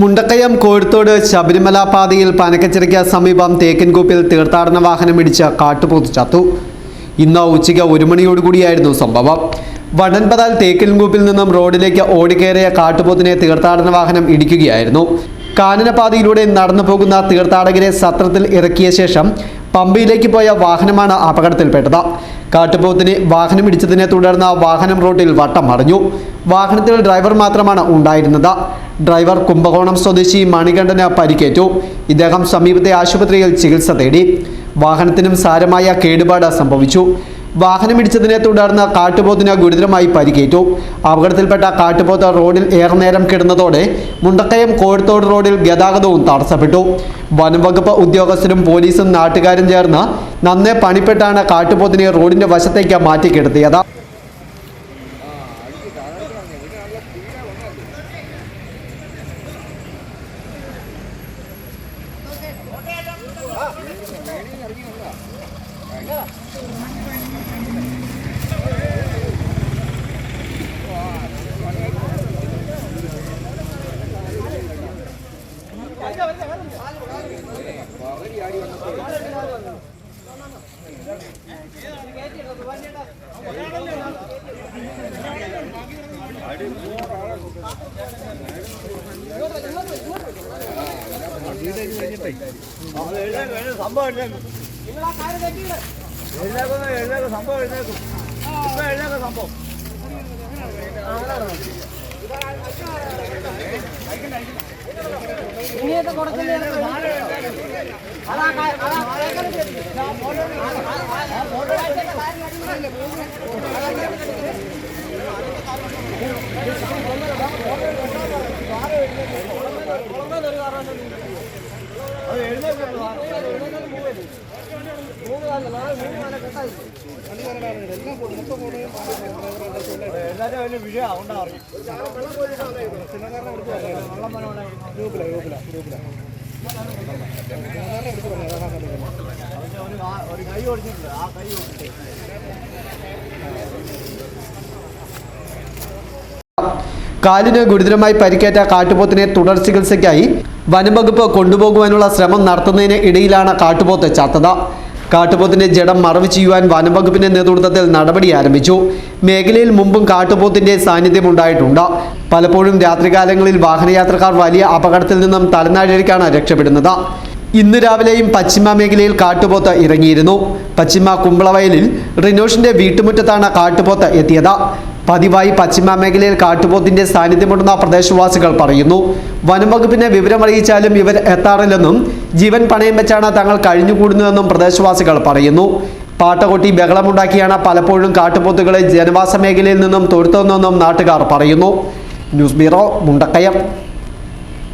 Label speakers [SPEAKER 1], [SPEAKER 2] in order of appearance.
[SPEAKER 1] മുണ്ടക്കയം കോഴിത്തോട് ശബരിമല പാതയിൽ പനക്കച്ചിറയ്ക്ക് സമീപം തേക്കൻകൂപ്പിൽ തീർത്ഥാടന വാഹനം ഇടിച്ച് കാട്ടുപോത്ത് ചത്തു. ഇന്ന് ഉച്ചയ്ക്ക് ഒരു മണിയോടുകൂടിയായിരുന്നു സംഭവം. വടൻപതാൽ തേക്കൻകൂപ്പിൽ നിന്നും റോഡിലേക്ക് ഓടിക്കേറിയ കാട്ടുപോത്തിനെ തീർത്ഥാടന വാഹനം ഇടിക്കുകയായിരുന്നു. കാനനപാതയിലൂടെ നടന്നു പോകുന്ന തീർത്ഥാടകരെ സത്രത്തിൽ ഇറക്കിയ ശേഷം പമ്പയിലേക്ക് പോയ വാഹനമാണ് അപകടത്തിൽപ്പെട്ടത്. കാട്ടുപോത്തിനെ വാഹനം ഇടിച്ചതിനെ തുടർന്ന് വാഹനം റോഡിൽ വട്ടം മറിഞ്ഞു. വാഹനത്തിൽ ഡ്രൈവർ മാത്രമാണ് ഉണ്ടായിരുന്നത്. ഡ്രൈവർ കുംഭകോണം സ്വദേശി മണികണ്ഠന് പരിക്കേറ്റു. ഇദ്ദേഹം സമീപത്തെ ആശുപത്രിയിൽ ചികിത്സ തേടി. വാഹനത്തിനും സാരമായ കേടുപാട് സംഭവിച്ചു. വാഹനമിടിച്ചതിനെ തുടർന്ന് കാട്ടുപോത്തിന് ഗുരുതരമായി പരിക്കേറ്റു. അപകടത്തിൽപ്പെട്ട കാട്ടുപോത്ത് റോഡിൽ ഏറെ നേരം കിടന്നതോടെ മുണ്ടക്കയം കോഴിത്തോട് റോഡിൽ ഗതാഗതവും തടസ്സപ്പെട്ടു. വനംവകുപ്പ് ഉദ്യോഗസ്ഥരും പോലീസും നാട്ടുകാരും ചേർന്ന് നന്നേ പണിപ്പെട്ടാണ് കാട്ടുപോത്തിനെ റോഡിന്റെ വശത്തേക്ക് മാറ്റിക്കിടത്തിയത്
[SPEAKER 2] സംഭവം എഴുന്നേക്കും എഴുന്നേക്കും സംഭവം എഴുന്നേക്കും ഇപ്പൊ എഴുന്നേക്കും സംഭവം
[SPEAKER 3] അത്
[SPEAKER 2] എഴുന്നേക്കും എഴുന്നേറ്റ ഗ്രൂപ്പില ഗ്രൂപ്പില ഗ്രൂപ്പില ഒരു കൈ ഓടിച്ചിട്ടുണ്ട് ആ കൈ ഓടിച്ചിട്ട്
[SPEAKER 1] കാലിന് ഗുരുതരമായി പരിക്കേറ്റ കാട്ടുപോത്തിനെ തുടർ ചികിത്സയ്ക്കായി വനംവകുപ്പ് കൊണ്ടുപോകുവാനുള്ള ശ്രമം നടത്തുന്നതിന് ഇടയിലാണ് കാട്ടുപോത്ത് ചത്തത്. കാട്ടുപോത്തിന്റെ ജഡം മറവ് ചെയ്യുവാൻ വനംവകുപ്പിന്റെ നേതൃത്വത്തിൽ നടപടി ആരംഭിച്ചു. മേഖലയിൽ മുമ്പും കാട്ടുപോത്തിന്റെ സാന്നിധ്യം ഉണ്ടായിട്ടുണ്ട്. പലപ്പോഴും രാത്രികാലങ്ങളിൽ വാഹനയാത്രക്കാർ വലിയ അപകടത്തിൽ നിന്നും തലനാഴിക്കാണ് രക്ഷപ്പെടുന്നത്. ഇന്ന് രാവിലെയും പശ്ചിമ മേഖലയിൽ കാട്ടുപോത്ത് ഇറങ്ങിയിരുന്നു. പശ്ചിമ കുമ്പളവയലിൽ റിനോഷിന്റെ വീട്ടുമുറ്റത്താണ് കാട്ടുപോത്ത് എത്തിയത്. പതിവായി പശ്ചിമ മേഖലയിൽ കാട്ടുപോത്തിന്റെ സാന്നിധ്യമുണ്ടെന്ന പ്രദേശവാസികൾ പറയുന്നു. വനംവകുപ്പിനെ വിവരമറിയിച്ചാലും ഇവർ എത്താറില്ലെന്നും ജീവൻ പണയം വെച്ചാണ് തങ്ങൾ കഴിഞ്ഞുകൂടുന്നതെന്നും പ്രദേശവാസികൾ പറയുന്നു. പാട്ടകൊട്ടി ബഹളമുണ്ടാക്കിയാണ് പലപ്പോഴും കാട്ടുപോത്തുകളെ ജനവാസ മേഖലയിൽ നിന്നും തൊഴുത്തുന്നതെന്നും നാട്ടുകാർ പറയുന്നു. News bureau Mundakayam.